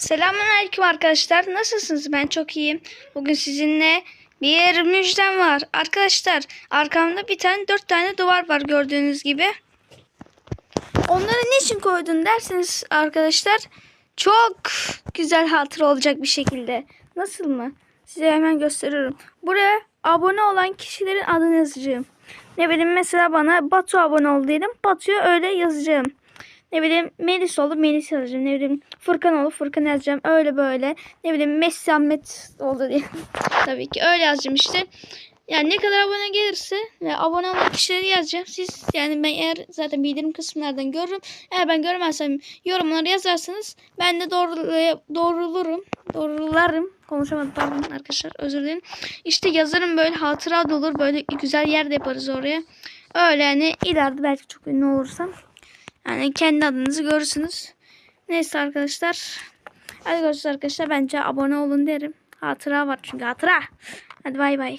Selamünaleyküm arkadaşlar. Nasılsınız? Ben çok iyiyim. Bugün sizinle bir müjdem var. Arkadaşlar arkamda bir tane dört tane duvar var gördüğünüz gibi. Onları niçin koydun derseniz arkadaşlar çok güzel hatıra olacak bir şekilde. Nasıl mı? Size hemen gösteriyorum. Buraya abone olan kişilerin adını yazacağım. Ne bileyim mesela bana Batu abone ol diyelim. Batu'ya öyle yazacağım. Ne bileyim Melis oldu Melis yazacağım. Ne bileyim Furkan oldu Furkan yazacağım. Öyle böyle. Ne bileyim Messi Ahmet oldu diye. Tabii ki öyle yazacağım işte. Yani ne kadar abone gelirse ve abone olan kişileri yazacağım. Siz yani ben eğer zaten bildirim kısımlardan görürüm. Eğer ben görmezsem yorumları yazarsanız ben de doğru, doğrulurum. Doğrularım. Konuşamadım pardon arkadaşlar özür dilerim. İşte yazarım böyle hatıra da olur. Böyle güzel yer de yaparız oraya. Öyle yani ileride belki çok ünlü olursam. Yani kendi adınızı görürsünüz. Neyse arkadaşlar. Hadi görüşürüz arkadaşlar. Bence abone olun derim. Hatıra var çünkü hatıra. Hadi bay bay.